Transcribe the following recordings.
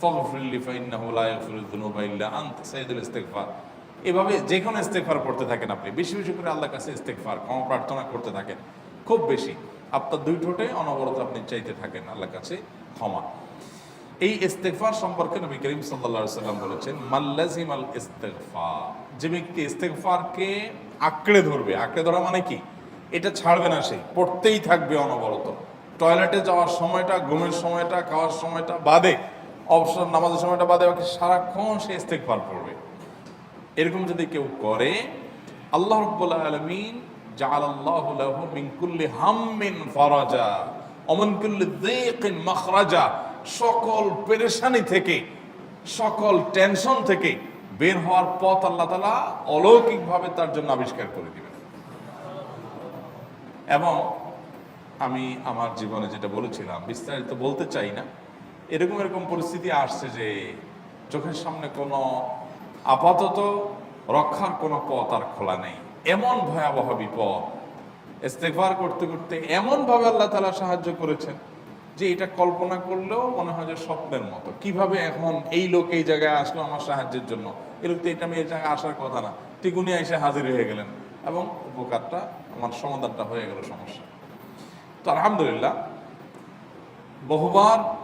ফগফরিল্লি ফাইন্নাহু লা ইল্লা এভাবে যে কোনো ইস্তেকফার পড়তে থাকেন আপনি। বেশি বেশি করে আল্লাহ কাছে ইস্তেকফার ক্ষমা প্রার্থনা করতে থাকেন। খুব বেশি। আপনার দুই ঠোঁটে অনবরত আপনি চাইতে থাকেন আল্লাহ কাছে ক্ষমা। এই ইস্তেকফার সম্পর্কে নবী করিম সাল্লা সাল্লাম বলেছেন মাল্লাজিম আল ইস্তেকফা যে ব্যক্তি ইস্তেকফারকে আঁকড়ে ধরবে, আঁকড়ে ধরা মানে কি? এটা ছাড়বে না সে, পড়তেই থাকবে অনবরত। টয়লেটে যাওয়ার সময়টা, ঘুমের সময়টা, খাওয়ার সময়টা বাদে অবসর নামাজের সময়টা বাদে বাকি সারাক্ষণ সে ইস্তেগফার পড়বে। এরকম যদি কেউ করে, আল্লাহ রব্বুল আলমিন জাআলাল্লাহু লাহু মিন কুল্লি হাম্মিন ফারাজা অমন কুল্লি যিকিন মাখরাজা। সকল পেরেশানি থেকে, সকল টেনশন থেকে বের হওয়ার পথ আল্লাহ তাআলা অলৌকিকভাবে তার জন্য আবিষ্কার করে দিবেন। এবং আমি আমার জীবনে যেটা বলেছিলাম, বিস্তারিত বলতে চাই না এরকম এরকম পরিস্থিতি আসছে যে চোখের সামনে কোনো আপাতত রক্ষার কোনো পথ আর খোলা নেই। এমন ভয়াবহ বিপদ ইস্তেগফার করতে করতে এমনভাবে আল্লাহ তালা সাহায্য করেছেন যে এটা কল্পনা করলেও মনে হয় যে স্বপ্নের মতো। কীভাবে এখন এই লোক এই জায়গায় আসলো আমার সাহায্যের জন্য? লোক তো এটা আমি এই জায়গায় আসার কথা না। টিকুনি এসে হাজির হয়ে গেলেন এবং উপকারটা আমার সমাধানটা হয়ে গেল সমস্যা। তো আলহামদুলিল্লাহ বহুবার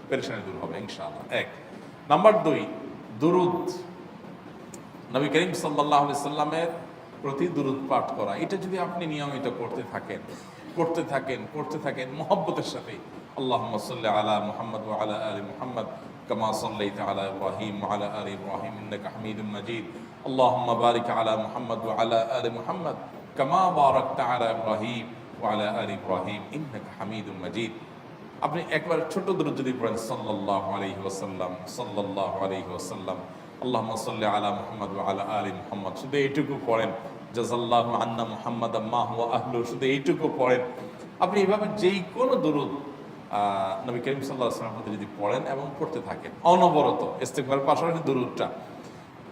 পেরেশানি দূর হবে ইনশাআল্লাহ এক নাম্বার দুই দুরুদ নবী করিম সাল্লাহ সাল্লামের প্রতি দুরুদ পাঠ করা এটা যদি আপনি নিয়মিত করতে থাকেন করতে থাকেন করতে থাকেন মোহব্বতের সাথে আল্লাহ সাল্লি আলা মুহাম্মদ ওয়া আলা আলি মুহাম্মদ كما صليت على ابراهيم وعلى ال ابراهيم انك حميد مجيد اللهم بارك على محمد وعلى ال محمد كما باركت على ابراهيم وعلى ال ابراهيم انك حميد مجيد আপনি একবার ছোট দূর যদি পড়েন, সাল্লাল্লাহু আলাইহি ওয়াসাল্লাম আল্লাহুম্মা সাল্লি আলা মুহাম্মদ আলা আলি মুহাম্মদ, শুধু এইটুকু পড়েন। জাযাল্লাহু আন্না মোহাম্মদ হুয়া আহলু, শুধু এইটুকু পড়েন। আপনি এভাবে যেই কোনো দুরুদ নবী করিম আলাইহি ওয়াসাল্লাম যদি পড়েন এবং পড়তে থাকেন, অনবরত, ইস্তেগফারের পাশাপাশি দুরুদটা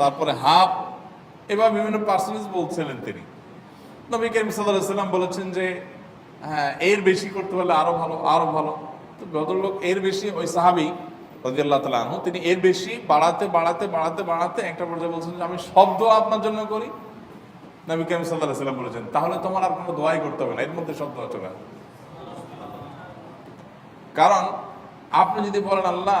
তারপরে হাফ, এবার বিভিন্ন পার্সেন্টেজ বলছিলেন তিনি। নবী করিম সাল্লাম বলেছেন যে হ্যাঁ এর বেশি করতে পারলে আরও ভালো আরও ভালো। তো ভদ্রলোক এর বেশি, ওই সাহাবি রাদিয়াল্লাহু তাআলা আনহু, তিনি এর বেশি বাড়াতে বাড়াতে বাড়াতে বাড়াতে একটা পর্যায়ে বলছেন যে, আমি সব দোয়া আপনার জন্য করি। নবী করিম সাল্লাহ সাল্লাম বলেছেন, তাহলে তোমার আর কোনো দোয়াই করতে হবে না, এর মধ্যে সব দোয়া চলে কারণ, আপনি যদি বলেন, আল্লাহ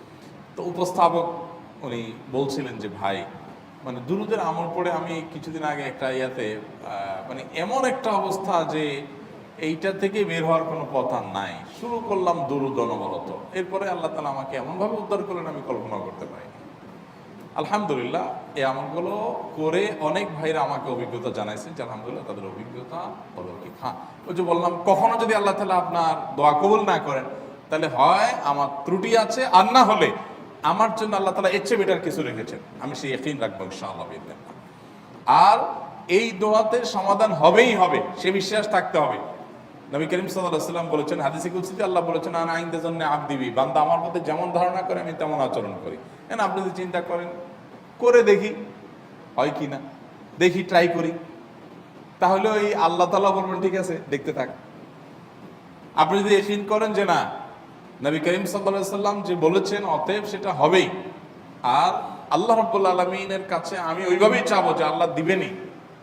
তো উপস্থাপক উনি বলছিলেন যে, ভাই মানে দুরুদের আমল পড়ে আমি কিছুদিন আগে একটা ইয়াতে মানে এমন একটা অবস্থা যে এইটা থেকে বের হওয়ার কোনো পথ আর নাই। শুরু করলাম দুরুদ অনবরত। এরপরে আল্লাহ তালা আমাকে এমনভাবে উদ্ধার করলেন, আমি কল্পনা করতে পারি আলহামদুলিল্লাহ, এই আমলগুলো করে অনেক ভাইরা আমাকে অভিজ্ঞতা জানাইছেন যে, আলহামদুলিল্লাহ, তাদের অভিজ্ঞতা অলৌকিক হ্যাঁ ওই যে বললাম, কখনো যদি আল্লাহ তালা আপনার দোয়া কবুল না করেন, তাহলে হয় আমার ত্রুটি আছে, আর না হলে আমার জন্য আল্লাহ তালা এর চেয়ে বেটার কিছু রেখেছেন। আমি সেই একই রাখব ইনশাআল্লাহ। আর এই দোয়াতে সমাধান হবেই হবে, সে বিশ্বাস থাকতে হবে। নবী করিম সাল্লাম বলেছেন, হাদিসে কুলসিতে আল্লাহ বলেছেন, আন আইনদের জন্য আপ দিবি বান্দা আমার মধ্যে যেমন ধারণা করে, আমি তেমন আচরণ করি। কেন? আপনি যদি চিন্তা করেন, করে দেখি। হয় কি না? দেখি ট্রাই করি। তাহলে ওই আল্লাহ তালা বলবেন, ঠিক আছে, দেখতে থাক। আপনি যদি এফিন করেন যে, না নবী করিম সাল্লাম যে বলেছেন, অতএব সেটা হবেই। আর আল্লাহ রব্বুল আলমিনের কাছে আমি ওইভাবেই চাবো যে আল্লাহ দিবেনই।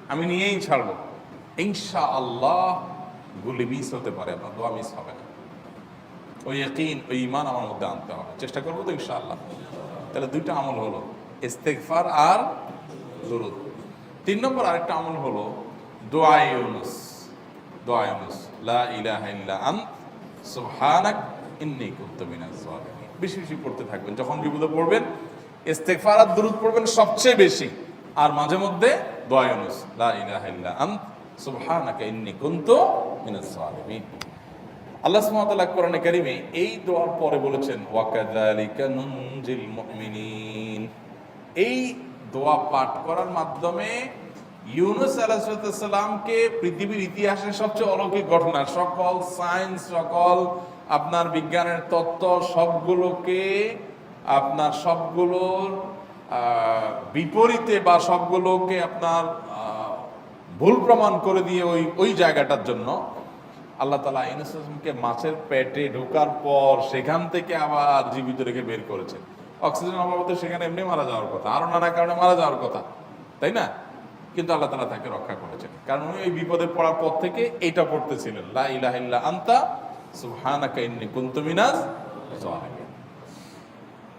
আমি নিয়েই ছাড়বো। ইনশা আল্লাহ গুলি মিস হতে পারে আপনার দোয়া মিস হবে না। ওই একইন ওই ইমান আমার মধ্যে আনতে হবে। চেষ্টা করব তো ইনশাআল্লাহ। তাহলে দুইটা আমল হলো, ইস্তেগফার আর দুরুদ। তিন নম্বর আরেকটা আমল হলো, দোয়া ইউনুস। দোয়া ইউনুস, লা ইলাহা ইল্লা আন্ত সুবহানাক বেশি বেশি পড়তে থাকবেন। যখন বিপদে পড়বেন, ইস্তেগফার আর পড়বেন সবচেয়ে বেশি। আর মাঝে মধ্যে দোয়া ইউনুস লা ইল্লা আন্ত, সুবহানাকা কুনতু জালিমিন আল্লাহ সুবহানাহু কোরআনে কারিমে এই দোয়ার পরে বলেছেন, ওয়াকাযালিকা নুনজিল মুমিনিন। এই দোয়া পাঠ করার মাধ্যমে ইউনুস আলাইহিসসালামকে পৃথিবীর ইতিহাসের সবচেয়ে অলৌকিক ঘটনা, সকল সায়েন্স, সকল আপনার বিজ্ঞানের তত্ত্ব সবগুলোকে আপনার সবগুলোর বিপরীতে বা সবগুলোকে আপনার ভুল প্রমাণ করে দিয়ে ওই ওই জায়গাটার জন্য আল্লাহ তালা ইনসকে মাছের পেটে ঢোকার পর সেখান থেকে আবার জীবিত রেখে বের করেছে অক্সিজেন অভাবতে সেখানে এমনি মারা যাওয়ার কথা আরও নানা কারণে মারা যাওয়ার কথা, তাই না? কিন্তু আল্লাহ তালা তাকে রক্ষা করেছেন। কারণ উনি ওই বিপদে পড়ার পর থেকে এইটা পড়তেছিলেন, লা ইলাহা ইল্লা আন্তা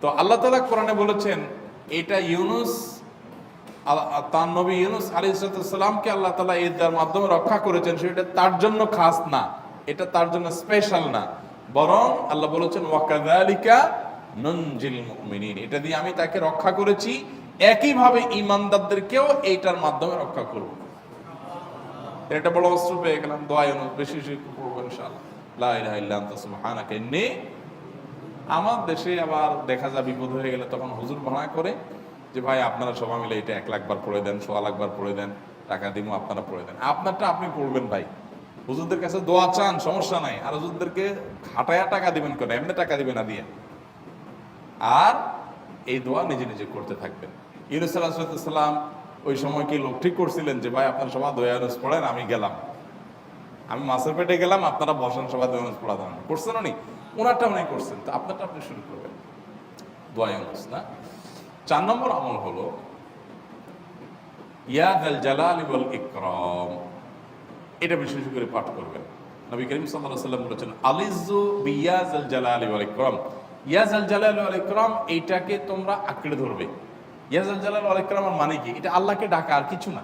তো আল্লাহ কোরআনে বলেছেন, এটা ইউনুস তার নবী ইউনুস আলী সালামকে আল্লাহ তালা মাধ্যমে রক্ষা করেছেন। সেটা তার জন্য খাস না, এটা তার জন্য স্পেশাল না। বরং আল্লাহ বলেছেন ওয়াকাদালিকা মুমিনিন। এটা দিয়ে আমি তাকে রক্ষা করেছি, একইভাবে ইমানদারদেরকেও এইটার মাধ্যমে রক্ষা করব। এটা বড় অস্ত্র পেয়ে গেলাম, দোয়া বেশি বেশি পড়ব ইনশাআল্লাহ। লা ইলাহা ইল্লা আনতা সুবহানাকা ইন্নী আমার দেশে আবার দেখা যায় বিপদ হয়ে গেলে তখন হুজুর ভাড়া করে যে, ভাই, আপনারা সবাই মিলে এটা এক লাখ বার পড়ে দেন, সোয়া লাখ পড়ে দেন, টাকা দিব আপনারা পড়ে দেন। আপনারটা আপনি পড়বেন ভাই। হুজুরদের কাছে দোয়া চান, সমস্যা নাই। আর হুজুরদেরকে খাটায়া টাকা দিবেন কেন? এমনি টাকা দিবেন না দিয়ে। আর এই দোয়া নিজে নিজে করতে থাকবেন। ইউনুস আলাহিসাল্লাম ওই সময় কি লোক ঠিক করছিলেন যে, ভাই, আপনার সবাই দয়ানুস পড়েন, আমি গেলাম। আমি মাছের পেটে গেলাম, আপনারা বসেন দয়ানুস পড়া দেন করছেন উনি? ওনারটা উনি করছেন। তো আপনারটা আপনি শুরু করবেন। দয়ানুস না? চার নম্বর আমল হলো ইয়াদ আল জালাল ওয়াল ইকরাম। এটা বিশেষ করে পাঠ করবেন। নবী করিম আলাইহি সাল্লাম বলেছেন আলিজু বিয়াজ আল জালাল ওয়াল ইকরাম। ইয়াজ আল জালাল ওয়াল ইকরাম, এইটাকে তোমরা আঁকড়ে ধরবে। ইয়াজ আল জালাল ওয়াল ইকরামের মানে কি? এটা আল্লাহকে ডাকা আর কিছু না।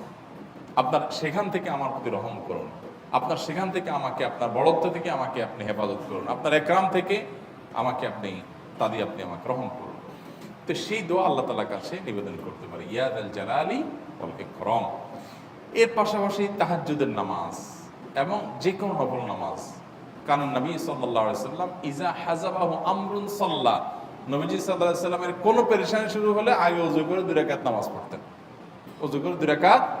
আপনার সেখান থেকে আমার প্রতি রহম করুন। আপনার সেখান থেকে আমাকে, আপনার বড়ত্ব থেকে আমাকে আপনি হেফাজত করুন। আপনার একরাম থেকে আমাকে আপনি, তাদি আপনি আমাকে রহম করুন। তো সেই দোয়া আল্লাহ তালার কাছে নিবেদন করতে পারি। ইয়াদ আল জালালি ওয়াল ইকরাম। এর পাশাপাশি তাহাজ্জুদের নামাজ এবং যে কোনো নফল নামাজ। কারণ নবী আলাইহি সাল্লাম ইজা হাজাবাহু আমরুন সাল্লাহ নবীজি আলাইহি সাল্লামের কোনো পেরেশানি শুরু হলে আগে ওযু করে দুই রাকাত নামাজ পড়তেন। ওযু করে দুই রাকাত নামাজ পড়তেন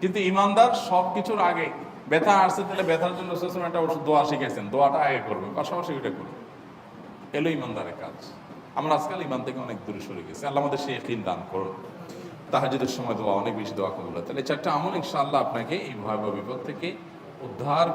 কিন্তু ইমানদার সব কিছুর আগে ব্যথা আসছে, তাহলে ব্যথার জন্য রসুল একটা ওষুধ দোয়া শিখেছেন দোয়াটা আগে করবে, পাশাপাশি ওইটা করবে। এলো ইমানদারের কাজ। আমরা আজকাল ইমান থেকে অনেক দূরে সরে গেছি। আল্লাহ আমাদের সেই একদিন দান করুন। তাহাজুদের সময় দোয়া, অনেক বেশি দোয়া কবুল তাহলে চারটা আমল ইনশাল্লাহ আপনাকে এই ভয়াবহ বিপদ থেকে উদ্ধার